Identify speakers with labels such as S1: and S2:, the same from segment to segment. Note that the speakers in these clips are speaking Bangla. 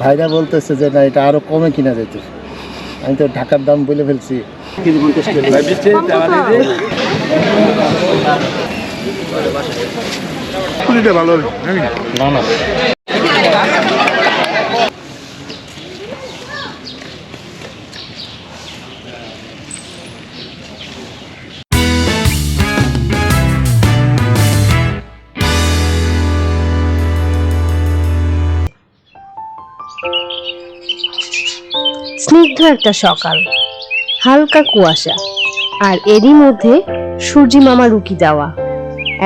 S1: ভাইরা বলতেছে যে না এটা আরও কমে কিনা যেত আমি তো ঢাকার দাম বলে ফেলছি।
S2: ভালো
S1: না না।
S3: স্নিগ্ধ একটা সকাল, হালকা কুয়াশা, আর এরই মধ্যে সূর্যি মামা রুকি দেওয়া।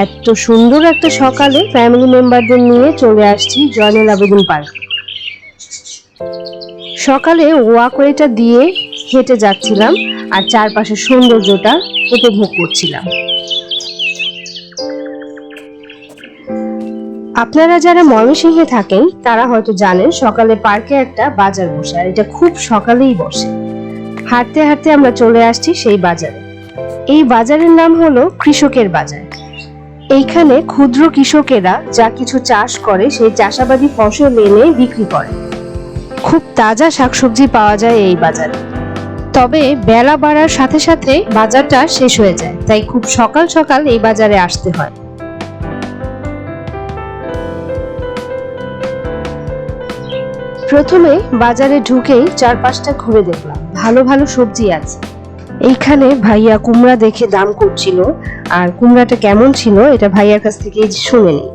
S3: এত সুন্দর একটা সকালে ফ্যামিলি মেম্বারদের নিয়ে চলে আসছি জয়নুল আবেদিন পার্ক। সকালে ওয়াকওয়েটা দিয়ে হেঁটে যাচ্ছিলাম আর চারপাশের সৌন্দর্যটা উপভোগ করছিলাম। আপনারা যারা ময়মনসিংহে থাকেন, তারা হয়তো জানেন সকালে পার্কে একটা বাজার বসে, আর এটা খুব সকালেই বসে। হাঁটতে হাঁটতে আমরা চলে আসছি সেই বাজারে। এই বাজারের নাম হলো কৃষকের বাজার। এইখানে ক্ষুদ্র কৃষকেরা যা কিছু চাষ করে, সেই চাষাবাদী ফসল এনে বিক্রি করে। খুব তাজা শাকসবজি পাওয়া যায় এই বাজারে। তবে বেলা বাড়ার সাথে সাথে বাজারটা শেষ হয়ে যায়, তাই খুব সকাল সকাল এই বাজারে আসতে হয়। প্রথমে বাজারে ঢুকেই চারপাশটা ঘুরে দেখলাম। ভালো ভালো সবজি আছে। এইখানে ভাইয়া কুমড়া দেখে দাম করছিল। আর কুমড়াটা কেমন ছিল এটা ভাইয়ার কাছ থেকে শুনে নিই।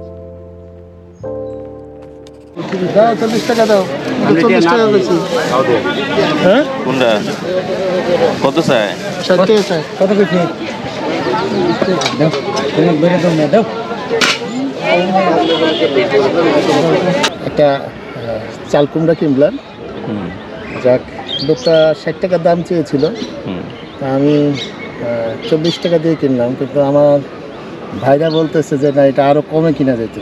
S1: চল্লিশ টাকা দাও। চল্লিশ টাকা হ্যাঁ?
S4: কোনটা কত চাই
S1: ষাট টাকা চাই কত কেজি দাও। তুমি বেড়ে দাও না দাও। একটা চাল কুমড়া কিনলাম যাক লোকটা ষাট টাকা দাম চেয়েছিল। তা আমি চব্বিশ টাকা দিয়ে কিনলাম কিন্তু আমার ভাইরা বলতেছে যে না এটা আরও কমে কিনা যেত।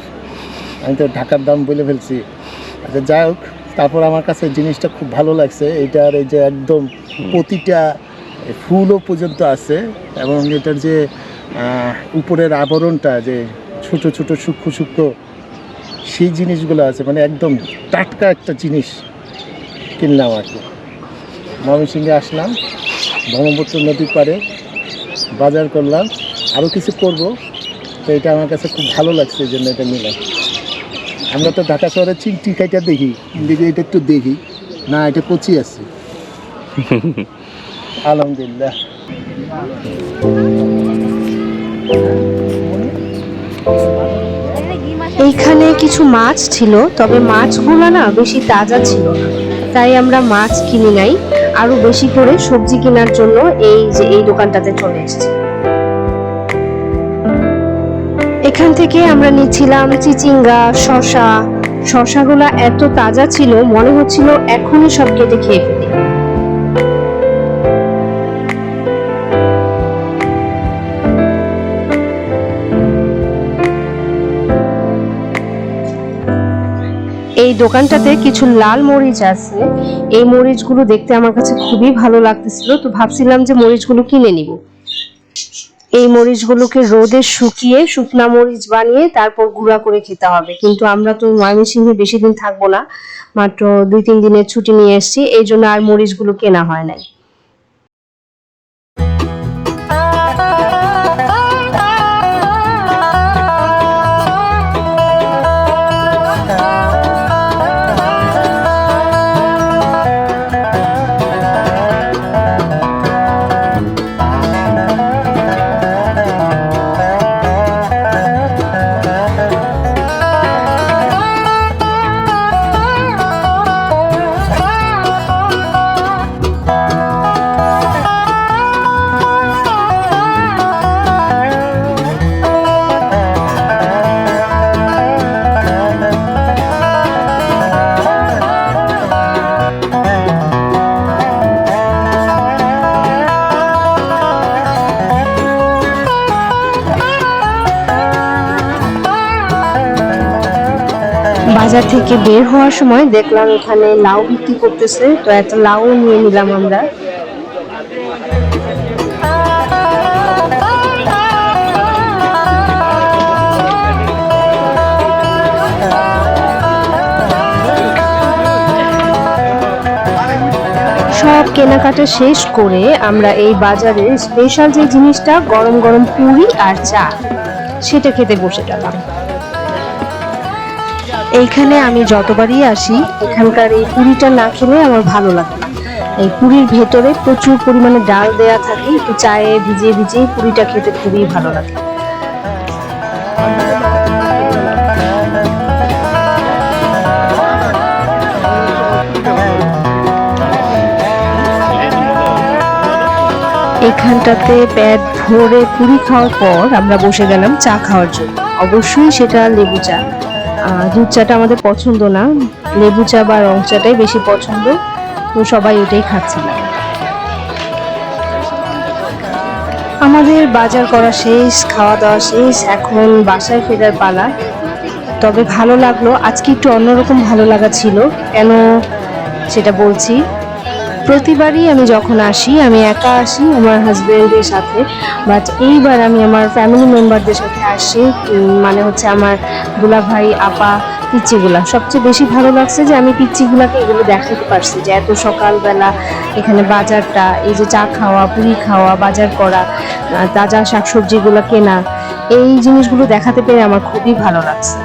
S1: আমি তো ঢাকার দাম বলে ফেলছি। আচ্ছা যাই হোক তারপর আমার কাছে জিনিসটা খুব ভালো লাগছে। এইটার এই যে একদম প্রতিটা ফুলও পর্যন্ত আছে এবং এটার যে উপরের আবরণটা যে ছোট ছোট সূক্ষ্ম সূক্ষ্ম সেই জিনিসগুলো আছে মানে একদম টাটকা একটা জিনিস কিনলাম আর কি। ময়মনসিংহে আসলাম ব্রহ্মপুত্র নদীর পাড়ে বাজার করলাম। আরও কিছু করব তো এটা আমার কাছে খুব ভালো লাগছে এই জন্য এটা নিলাম। আমরা তো ঢাকা শহরে চিংটি খাইটা দেখি কিন্তু এটা একটু দেখি। না এটা কচি আছে। আলহামদুলিল্লাহ।
S3: এইখানে কিছু মাছ ছিল, তবে মাছগুলো না বেশি তাজা ছিল না। তাই আমরা মাছ কিনি নাই আরও বেশি করে সবজি কেনার জন্য এই যে এই দোকানটাতে চলে এসেছি। এখান থেকে আমরা নিচ্ছিলাম চিচিঙ্গা শশা শশাগুলা এত তাজা ছিল, মনে হচ্ছিল এখনই সব কেটে খেয়ে ফেলি। এই দোকানটাতে কিছু লাল মরিচ আছে। এই মরিচগুলো দেখতে আমার কাছে খুবই ভালো লাগতেছিল। তো ভাবছিলাম যে মরিচগুলো কিনে নিব। এই মরিচগুলোকে রোদে শুকিয়ে শুকনা মরিচ বানিয়ে তারপর গুঁড়া করে খেতে হবে। কিন্তু আমরা তো ময়মনসিংহে বেশি দিন থাকব না। মাত্র দুই তিন দিনের ছুটি নিয়ে এসছি। এই জন্য আর মরিচগুলো কেনা হয় নাই। বাজার থেকে বের হওয়ার সময় দেখলাম এখানে লাউ বিক্রি করতেছে। তো একটা লাউ নিয়ে নিলাম আমরা। সব কেনাকাটা শেষ করে আমরা এই বাজারের স্পেশাল যে জিনিসটা, গরম গরম পুরি আর চা, সেটা খেতে বসে গেলাম। এইখানে আমি যতবারই আসি, এখানকার এই পুরিটা না খেলে আমার ভালো লাগে এই পুরির ভেতরে প্রচুর পরিমাণে ডাল দেয়া থাকে, একটু চায়ে ভিজিয়ে ভিজিয়ে পুরিটা খেতে খুবই ভালো লাগে। এখানটাতে প্যাট ভরে পুরি খাওয়ার পর আমরা বসে গেলাম চা খাওয়ার জন্য। অবশ্যই সেটা লেবু চা। দুধ চাটা আমাদের পছন্দ না। লেবু চা বা রং চাটাই বেশি পছন্দ। তো সবাই ওটাই খাচ্ছিলাম আমাদের বাজার করা শেষ, খাওয়া দাওয়া শেষ, এখন বাসায় ফেরার পালা। তবে ভালো লাগল। আজকে একটু অন্যরকম ভালো লাগা ছিল। কেন সেটা বলছি। প্রতিবারই আমি যখন আসি, আমি একা আসি আমার হাজবেন্ডের সাথে। বাট এইবার আমি আমার ফ্যামিলি মেম্বারদের সাথে আসি মানে হচ্ছে আমার দুলা ভাই আপা, পিচ্চিগুলা। সবচেয়ে বেশি ভালো লাগছে যে আমি পিচ্চিগুলাকে এগুলো দেখাতে পারছি যে এত সকালবেলা এখানে বাজারটা, এই যে চা খাওয়া, পুরি খাওয়া, বাজার করা তাজা শাকসবজিগুলো কেনা, এই জিনিসগুলো দেখাতে পেরে আমার খুবই ভালো লাগছে।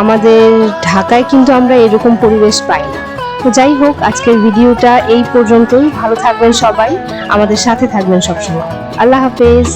S3: আমাদের ঢাকায় কিন্তু আমরা এরকম পরিবেশ পাই না। তো যাই হোক, আজকের ভিডিওটা এই পর্যন্তই। ভালো থাকবেন সবাই। আমাদের সাথে থাকবেন সবসময়। আল্লাহ হাফেজ।